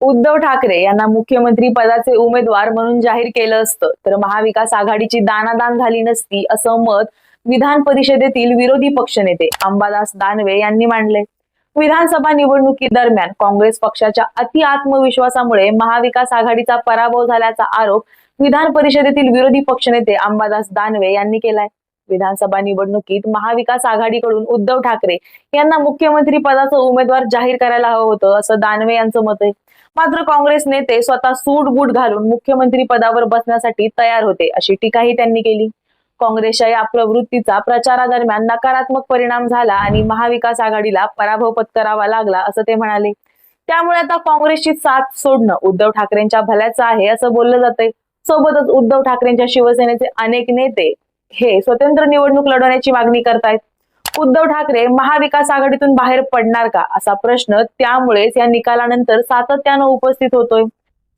उद्धव ठाकरे यांना मुख्यमंत्री पदाचे उमेदवार म्हणून जाहीर केलं असतं. तर महाविकास आघाडीची दानादान झाली नसती असं मत विधान परिषदेतील विरोधी पक्षनेते अंबादास दानवे यांनी मांडले. विधानसभा निवडणुकीदरम्यान काँग्रेस पक्षाच्या अति आत्मविश्वासामुळे महाविकास आघाडीचा पराभव झाल्याचा आरोप विधान परिषदेतील विरोधी पक्षनेते अंबादास दानवे यांनी केलाय. विधानसभा निवडणुकीत महाविकास आघाडीकडून उद्धव ठाकरे यांना मुख्यमंत्री पदाचं उमेदवार जाहीर करायला हवं होतं असं दानवे यांचं मत आहे. मात्र काँग्रेस नेते स्वतः सूट बूट घालून मुख्यमंत्री पदावर बसण्यासाठी तयार होते अशी टीकाही त्यांनी केली. काँग्रेसच्या या प्रवृत्तीचा प्रचारादरम्यान नकारात्मक परिणाम झाला आणि महाविकास आघाडीला पराभव पत्करावा लागला असं ते म्हणाले. त्यामुळे आता काँग्रेसची साथ सोडणं उद्धव ठाकरेंच्या भल्याचं आहे असं बोललं जातंय. सोबतच उद्धव ठाकरेंच्या शिवसेनेचे अनेक नेते हे स्वतंत्र निवडणूक लढवण्याची मागणी करतायत. उद्धव ठाकरे महाविकास आघाडीतून बाहेर पडणार का? असा प्रश्न त्यामुळेच या निकालानंतर सातत्यानं उपस्थित होतोय.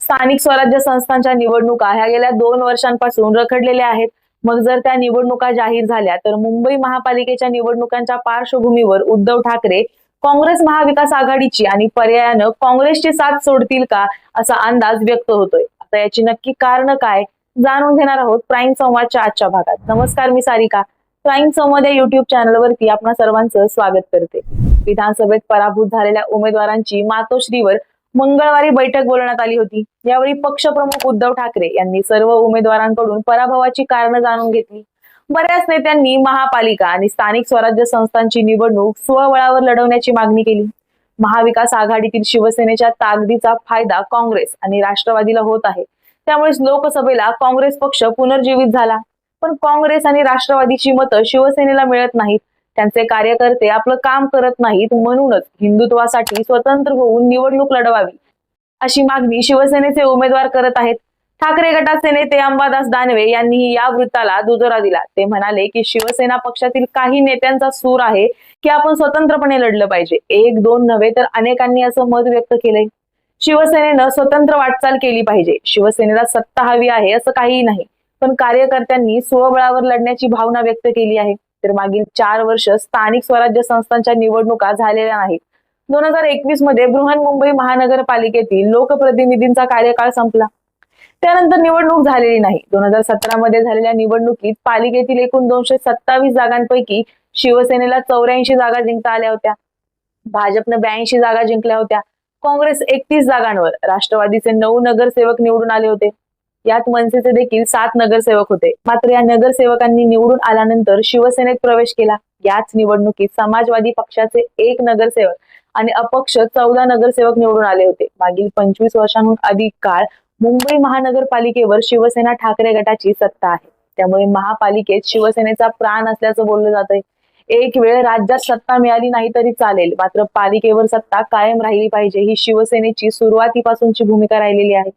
स्थानिक स्वराज्य संस्थांच्या निवडणुका ह्या गेल्या दोन वर्षांपासून रखडलेल्या आहेत. मग जर त्या निवडणुका जाहीर झाल्या तर मुंबई महापालिकेच्या निवडणुकांच्या पार्श्वभूमीवर उद्धव ठाकरे काँग्रेस महाविकास आघाडीची आणि पर्यायानं काँग्रेसची साथ सोडतील का असा अंदाज व्यक्त होतोय. आता याची नक्की कारण काय? जाणून घेणार आहोत प्राईम संवादच्या आजच्या भागात. नमस्कार मी सारिका. प्राईम संवाद या युट्यूब चॅनलवरती आपणा सर्वांचं स्वागत करते. विधानसभेत पराभूत झालेल्या उमेदवारांची मातोश्रीवर मंगळवारी बैठक बोलवण्यात आली होती. यावेळी पक्षप्रमुख उद्धव ठाकरे यांनी सर्व उमेदवारांकडून पराभवाची कारणं जाणून घेतली. बऱ्याच नेत्यांनी महापालिका आणि स्थानिक स्वराज्य संस्थांची निवडणूक स्वबळावर लढवण्याची मागणी केली. महाविकास आघाडीतील शिवसेनेच्या ताकदीचा फायदा काँग्रेस आणि राष्ट्रवादीला होत आहे. त्यामुळेच लोकसभेला काँग्रेस पक्ष पुनर्जीवित झाला. पण काँग्रेस आणि राष्ट्रवादीची मतं शिवसेनेला मिळत नाहीत. त्यांचे कार्यकर्ते आपलं काम करत नाहीत म्हणूनच हिंदुत्वासाठी स्वतंत्र होऊन निवडणूक लढवावी अशी मागणी शिवसेनेचे उमेदवार करत आहेत. ठाकरे गटाचे नेते अंबादास दानवे यांनीही या वृत्ताला दुजोरा दिला. ते म्हणाले की शिवसेना पक्षातील काही नेत्यांचा सूर आहे की आपण स्वतंत्रपणे लढलं पाहिजे. एक दोन नव्हे तर अनेकांनी असं मत व्यक्त केलंय. शिवसेनेनं स्वतंत्र वाटचाल केली पाहिजे. शिवसेनेला सत्ता हवी आहे असं काहीही नाही. पण कार्यकर्त्यांनी स्वबळावर लढण्याची भावना व्यक्त केली आहे. तर मागील चार वर्ष स्थानिक स्वराज्य संस्थांच्या निवडणुका झालेल्या नाहीत. दोन हजार एकवीसमध्ये बृहन्मुंबई महानगरपालिकेतील लोकप्रतिनिधींचा कार्यकाळ संपला. त्यानंतर निवडणूक झालेली नाही. दोन हजार सतरा मध्ये झालेल्या निवडणुकीत पालिकेतील एकूण दोनशे सत्तावीस जागांपैकी शिवसेनेला चौऱ्याऐंशी जागा जिंकता आल्या होत्या. भाजपनं ब्याऐंशी जागा जिंकल्या होत्या. काँग्रेस एकतीस जागांवर राष्ट्रवादीचे नऊ नगरसेवक निवडून आले होते. यात मनसेचे देखील सात नगरसेवक होते. मात्र या नगरसेवकांनी निवडून आल्यानंतर शिवसेनेत प्रवेश केला. याच निवडणुकीत समाजवादी पक्षाचे एक नगरसेवक आणि अपक्ष चौदा नगरसेवक निवडून आले होते. मागील पंचवीस वर्षांहून अधिक काळ मुंबई महानगरपालिकेवर शिवसेना ठाकरे गटाची सत्ता आहे. त्यामुळे महापालिकेत शिवसेनेचा प्राण असल्याचं बोललं जातंय. एक वेळ राज्यात सत्ता मिळाली नाही तरी चालेल. मात्र पालिकेवर सत्ता कायम राहिली पाहिजे ही शिवसेनेची सुरुवातीपासूनची भूमिका राहिलेली आहे.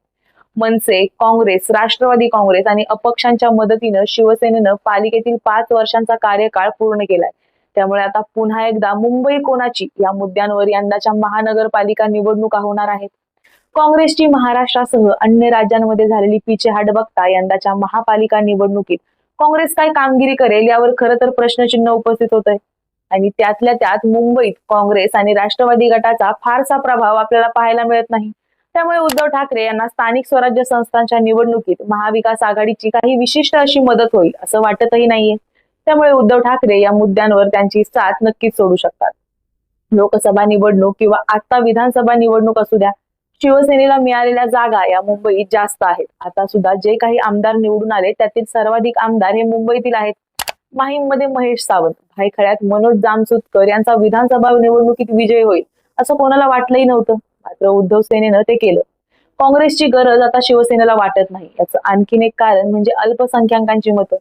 मनसे काँग्रेस राष्ट्रवादी काँग्रेस आणि अपक्षांच्या मदतीनं शिवसेनेनं पालिकेतील पाच वर्षांचा कार्यकाळ पूर्ण केलाय. त्यामुळे आता पुन्हा एकदा मुंबई कोणाची? या मुद्द्यांवर यंदाच्या महानगरपालिका निवडणुका होणार आहेत काँग्रेसची महाराष्ट्रासह अन्य राज्यांमध्ये झालेली पिछेहाट बघता यंदाच्या महापालिका निवडणुकीत काँग्रेस काय कामगिरी करेल यावर खरं तर प्रश्नचिन्ह उपस्थित होत आहे आणि त्यातल्या त्यात मुंबईत काँग्रेस आणि राष्ट्रवादी गटाचा फारसा प्रभाव आपल्याला पाहायला मिळत नाही. त्यामुळे उद्धव ठाकरे यांना स्थानिक स्वराज्य संस्थांच्या निवडणुकीत महाविकास आघाडीची काही विशिष्ट अशी मदत होईल असं वाटतही नाहीये. त्यामुळे उद्धव ठाकरे या मुद्द्यांवर त्यांची साथ नक्कीच सोडू शकतात. लोकसभा निवडणूक किंवा आता विधानसभा निवडणूक असू द्या शिवसेनेला मिळालेल्या जागा या मुंबईत जास्त आहेत. आता सुद्धा जे काही आमदार निवडून आले त्यातील सर्वाधिक आमदार हे मुंबईतील आहेत. माहीममध्ये महेश सावंत भायखळ्यात मनोज जामसुतकर यांचा विधानसभा निवडणुकीत विजय होईल असं कोणाला वाटलंही नव्हतं. मात्र उद्धव सेनेनं ते केलं. काँग्रेसची गरज आता शिवसेनेला वाटत नाही याचं आणखीन एक कारण म्हणजे अल्पसंख्याकांची मतं.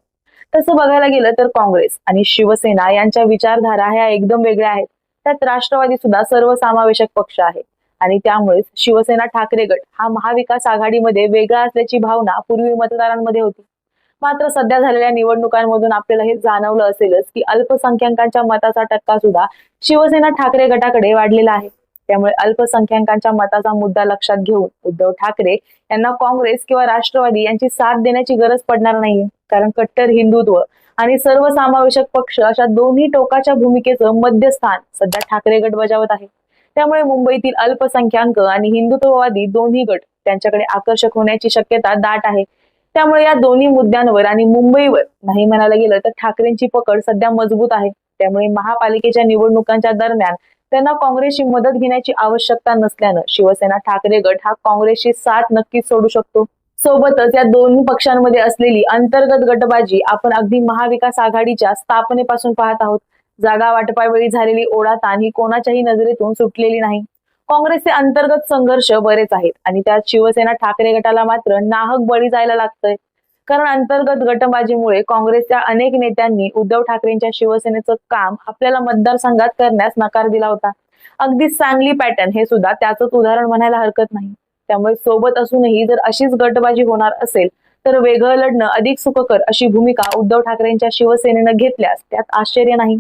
तसं बघायला गेलं तर काँग्रेस आणि शिवसेना यांच्या विचारधारा ह्या एकदम वेगळ्या आहेत. त्यात राष्ट्रवादी सुद्धा सर्वसमावेशक पक्ष आहे. आणि त्यामुळेच शिवसेना ठाकरे गट हा महाविकास आघाडीमध्ये वेगळा असल्याची भावना पूर्वी मतदारांमध्ये होती. मात्र सध्या झालेल्या निवडणुकांमधून आपल्याला हे जाणवलं असेलच की अल्पसंख्याकांच्या मताचा टक्का सुद्धा शिवसेना ठाकरे गटाकडे वाढलेला आहे. त्यामुळे अल्पसंख्याकांच्या मताचा मुद्दा लक्षात घेऊन उद्धव ठाकरे यांना काँग्रेस किंवा राष्ट्रवादी यांची साथ देण्याची गरज पडणार नाही कारण कट्टर हिंदुत्व आणि सर्वसमावेशक पक्ष अशा दोन्ही टोकाच्या भूमिकेचं मध्यस्थान सध्या ठाकरे गट बजावत आहे. त्यामुळे मुंबईतील अल्पसंख्याक आणि हिंदुत्ववादी दोन्ही गट त्यांच्याकडे आकर्षक होण्याची शक्यता दाट आहे. त्यामुळे या दोन्ही मुद्द्यांवर आणि मुंबईवर नाही म्हणायला गेलं तर ठाकरेंची पकड सध्या मजबूत आहे. त्यामुळे महापालिकेच्या निवडणुकांच्या दरम्यान त्यांना काँग्रेसची मदत घेण्याची आवश्यकता नसल्यानं शिवसेना ठाकरे गट हा काँग्रेसची साथ नक्कीच सोडू शकतो. सोबतच या दोन्ही पक्षांमध्ये असलेली अंतर्गत गटबाजी आपण अगदी महाविकास आघाडीच्या स्थापनेपासून पाहत आहोत. जागा वाटपावेळी झालेली ओढाताण ही कोणाच्याही नजरेतून सुटलेली नाही. काँग्रेसचे अंतर्गत संघर्ष बरेच आहेत आणि त्यात शिवसेना ठाकरे गटाला मात्र नाहक बळी जायला लागतंय. कारण अंतर्गत गटबाजीमुळे काँग्रेसच्या अनेक नेत्यांनी उद्धव ठाकरेंच्या शिवसेनेचं काम आपल्याला मतदारसंघात करण्यास नकार दिला होता. अगदी सांगली पॅटर्न हे सुद्धा त्याचंच उदाहरण म्हणायला हरकत नाही. त्यामुळे सोबत असूनही जर अशीच गटबाजी होणार असेल तर वेगळं लढणं अधिक सुखकर अशी भूमिका उद्धव ठाकरेंच्या शिवसेनेनं घेतल्यास त्यात आश्चर्य नाही.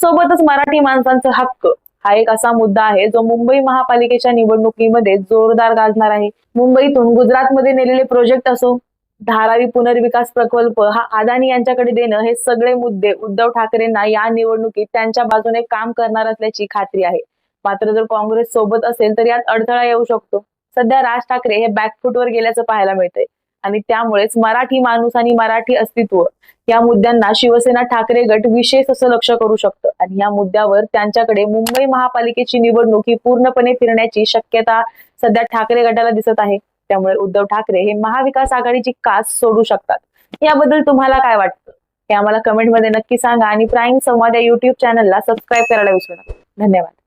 सोबतच मराठी माणसांचा हक्क. हा एक असा मुद्दा आहे जो मुंबई महापालिकेच्या निवडणुकीमध्ये जोरदार गाजणार आहे. मुंबईतून गुजरातमध्ये नेलेले प्रोजेक्ट असो धारावी पुनर्विकास प्रकल्प हा अदानी यांच्याकडे देणं हे सगळे मुद्दे उद्धव ठाकरेंना या निवडणुकीत त्यांच्या बाजूने काम करणार असल्याची खात्री आहे. मात्र जर काँग्रेस सोबत असेल तर यात अडथळा येऊ शकतो. सध्या राज ठाकरे हे बॅकफुटवर गेल्याचं पाहायला मिळतंय. आणि त्यामुळेच मराठी माणूस आणि मराठी अस्तित्व या मुद्द्यांना शिवसेना ठाकरे गट विशेष असं लक्ष करू शकतं. आणि या मुद्द्यावर त्यांच्याकडे मुंबई महापालिकेची निवडणूक ही पूर्णपणे फिरण्याची शक्यता सध्या ठाकरे गटाला दिसत आहे. त्यामुळे उद्धव ठाकरे हे महाविकास आघाडीची कास सोडू शकतात. याबद्दल तुम्हाला काय वाटतं? हे आम्हाला कमेंटमध्ये नक्की सांगा आणि प्राईम संवाद या युट्यूब चॅनलला सबस्क्राईब करायला विसरू नका. धन्यवाद.